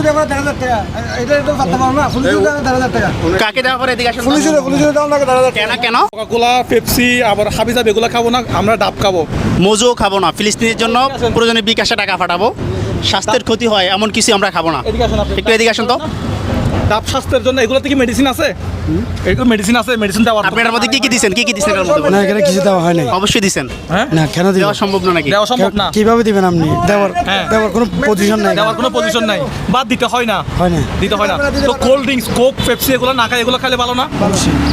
পুলিশের দেওয়া দেড় হাজার টাকা। এটা এটা পারতে পারো না পুলিশের দেওয়া দেড় হাজার টাকা। কাকে দেওয়া পরে এদিকে আসুন তো। পুলিশের পুলিশের দেওয়া লাগে দেড় হাজার কেন কেন? কোকাকোলা পেপসি আবার হাবিজাব এগুলো খাব না আমরা ডাব খাব। মোজো খাব না ফিলিস্তিনের জন্য প্রয়োজনে বিকাশে টাকা পাঠাবো। স্বাস্থ্যের ক্ষতি হয় এমন কিছু আমরা খাব না। এদিকে আসুন একটু এদিকে আসুন তো। ডাব স্বাস্থ্যের জন্য এগুলোতে কি মেডিসিন আছে? এগুলো মেডিসিন আছে মেডিসিন দেওয়ার আপনার মধ্যে কি কি দিছেন? কি কি এর মধ্যে? না এখানে কিছু দেওয়া হয় নাই। অবশ্যই দিছেন? হ্যাঁ? না কেন দেওয়া সম্ভব না নাকি? দেওয়া সম্ভব না। কীভাবে দিবেন আপনি? দেওয়ার হ্যাঁ। দেওয়ার কোনো পজিশন নাই। দেওয়ার কোনো পজিশন নাই। বাদ দিতে হয় না। হয় না। দিতে হয় না। তো কোল্ড ড্রিঙ্কস কোক পেপসি এগুলো না খাই এগুলো খাইলে ভালো না?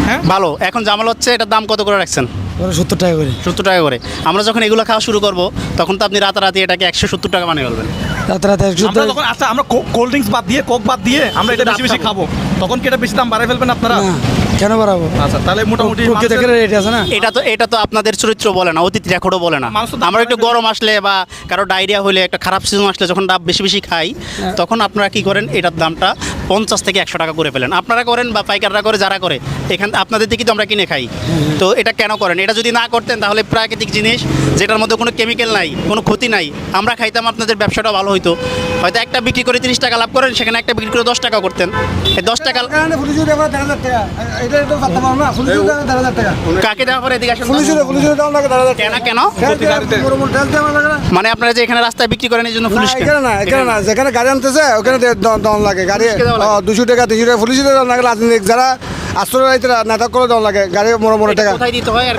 হ্যাঁ? ভালো। এখন জামাল হচ্ছে এটার দাম কত করে রাখছেন? ওরা সত্তর টাকা করে। সত্তর টাকা করে। আমরা যখন এগুলো খাওয়া শুরু করব তখন তো আপনি রাতারাতি এটাকে একশো সত্তর টাকা বানিয়ে ফেলবেন। রাতারাতি রাতে একশো যখন আচ্ছা আমরা কোল্ড ড্রিঙ্কস বাদ দিয়ে কোক বাদ দিয়ে আমরা এটা বেশি বেশি খাব। তখন কি এটা বেশি দাম বাড়াই ফেলবেন আপনারা? কেন বাড়াবো? আচ্ছা তাহলে মোটামুটি রেট আছে না? এটা তো এটা তো আপনাদের চরিত্র বলে না অতীত রেকর্ডও বলে না। আমরা একটু গরম আসলে বা কারও ডায়রিয়া হলে একটা খারাপ সিজন আসলে যখন ডাব বেশি বেশি খাই তখন আপনারা কি করেন? এটার দামটা পঞ্চাশ থেকে একশো টাকা করে ফেলেন। আপনারা করেন বা পাইকাররা করে যারা করে এখান আপনাদের থেকে তো আমরা কিনে খাই। তো এটা কেন করেন? এটা যদি না করতেন তাহলে প্রাকৃতিক জিনিস যেটার মধ্যে কোনো কেমিক্যাল নাই কোনো ক্ষতি নাই আমরা খাইতাম আপনাদের ব্যবসাটা ভালো হইতো। হয়তো একটা বিক্রি করে তিরিশ টাকা লাভ করেন সেখানে একটা বিক্রি করে দশ টাকা করতেন। এই দশ টাকা। কাকে দেওয়া পরে এদিকে আসুন। কেন কেন? মানে আপনারা যে এখানে রাস্তায় বিক্রি করেন এই জন্য পুলিশ এখানে না এখানে না যেখানে গাড়ি আনতেছে ওখানে দে- দ- দন লাগে। গাড়ি? দুশো টাকা তিনশো টাকা দেওয়া লাগে রাজনীতিক যারা আশ্রয় নাটক করে দেওয়া লাগে। গাড়ি মোড়ে মোড়ে টাকা।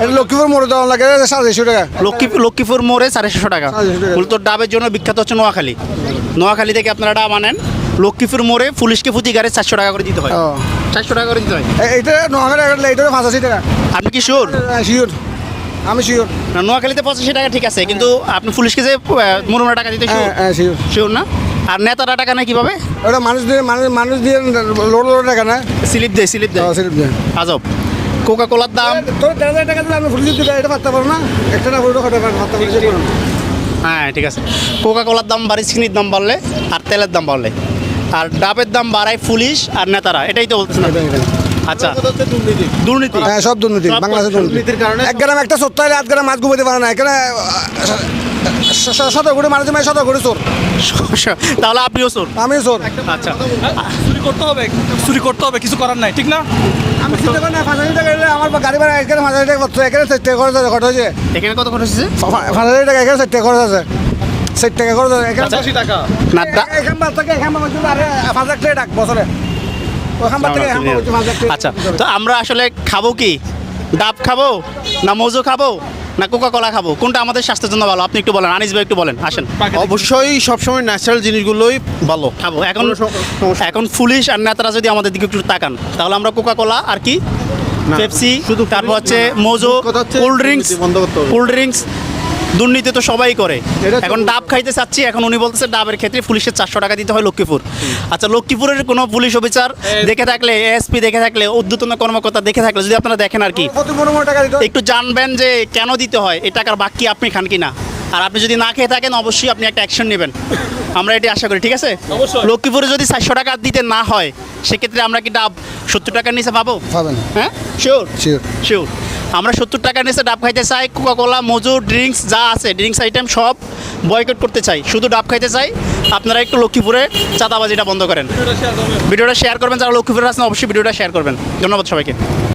লক্ষ্মীপুর মোড়ে দেওয়া লাগে সাড়ে টাকা। লক্ষ্মীপুর মোড়ে ছশো টাকা। সাড়ে ছশো টাকা। মূলত ডাবের জন্য বিখ্যাত হচ্ছে নোয়াখালী। নোয়াখালী থেকে আপনারা ডাব আনেন। লক্ষ্মীপুর মোড়ে পুলিশকে প্রতি গাড়ি চারশো টাকা করে দিতে হয়। চারশো টাকা করে দিতে হয়। এ- এইটা নোয়াখালী এইটা পঁচাশি টাকা। আপনি কি শিওর শিওর আমি শিওর না নোয়াখালীতে পঁচাশি টাকা ঠিক আছে কিন্তু আপনি পুলিশকে যে মরুমরা টাকা দিতে হ্যাঁ হ্যাঁ শিওর শিওর না? আর নেতারা টাকা নেয় কীভাবে? ওটা মানুষ দিয়ে মানুষ মানুষ দিয়ে লোড লোড টাকা না স্লিপ দেয় স্লিপ দেয়। সিলিপ দিয়ে। আজব। কোকা কোলার দাম তোর দেড় হাজার টাকা দিলে আমি পুলিশের দিলে এটা পারতে পারো না? একটা না পুরো খাতে পারো হ্যাঁ ঠিক আছে। কোকা কোলার দাম বাড়ে চিনির দাম বাড়লে আর তেলের দাম বাড়লে। আর ডাবের দাম বাড়ায় পুলিশ আর নেতারা এটাই তো বলতেছেন। আচ্ছা। দুর্নীতি। হ্যাঁ সব দুর্নীতি বাংলাদেশের দুর্নীতির কারণে এক গ্রাম একটা সত্তর হলে আট গ্রাম মাছ ঘুমাতে পারে না। এখানে শত ঘুরে মানুষ মাই শত ঘুরে চোর। তাহলে আপনিও চোর? আমি চোর। আচ্ছা। চুরি করতে হবে চুরি করতে হবে কিছু করার নাই ঠিক না? আমি চিন্তা করি না পাঁচ হাজার টাকা আমার গাড়ি ভাড়া এখানে পাঁচ হাজার টাকা করছে এখানে চার খরচ আছে হয়েছে? এখানে কত খরচ হচ্ছে পাঁচ হাজার টাকা এখানে খরচ আছে। চার টাকা খরচ পঁচাশি টাকা। না ডা- এখান থেকে এখান বাদ আরে পাঁচ লাখ টাকা ডাক বছরে ওখান বাদ থেকে আচ্ছা তো আমরা আসলে খাব কি? ডাব খাব না মজু খাব না কোকা কোলা খাব? কোনটা আমাদের স্বাস্থ্যের জন্য ভালো? আপনি একটু বলেন আনিস ভাই একটু বলেন আসেন। অবশ্যই সবসময় ন্যাচারাল জিনিসগুলোই ভালো। খাব। এখন এখন পুলিশ আর নেতারা যদি আমাদের দিকে একটু তাকান তাহলে আমরা কোকা কোলা আর কি? পেপসি শুধু তারপর হচ্ছে Mojo cold drinks cold drinks দুর্নীতি তো সবাই করে। এখন ডাব খাইতে চাচ্ছি এখন উনি বলতেছে ডাবের ক্ষেত্রে পুলিশের চারশো টাকা দিতে হয় লক্ষ্মীপুর। আচ্ছা লক্ষ্মীপুরের কোনো পুলিশ অফিসার দেখে থাকলে এসপি দেখে থাকলে উদ্যতন কর্মকর্তা দেখে থাকলে যদি আপনারা দেখেন আর কি একটু জানবেন যে কেন দিতে হয় এই টাকার বাকি আপনি খান কি না। আর আপনি যদি না খেয়ে থাকেন অবশ্যই আপনি একটা অ্যাকশন নেবেন। আমরা এটি আশা করি ঠিক আছে? লক্ষ্মীপুরে যদি চারশো টাকা দিতে না হয় সেক্ষেত্রে আমরা কি ডাব সত্তর টাকার নিচে পাবো? পাবেন হ্যাঁ? শিওর শিওর শিওর আমরা সত্তর টাকার নিচে ডাব খাইতে চাই কোকা কোলা মজু ড্রিঙ্কস যা আছে ড্রিঙ্কস আইটেম সব বয়কট করতে চাই। শুধু ডাব খাইতে চাই। আপনারা একটু লক্ষ্মীপুরে চাঁদাবাজিটা বন্ধ করেন। ভিডিওটা শেয়ার করবেন। যারা লক্ষ্মীপুরে আছেন অবশ্যই ভিডিওটা শেয়ার করবেন। ধন্যবাদ সবাইকে।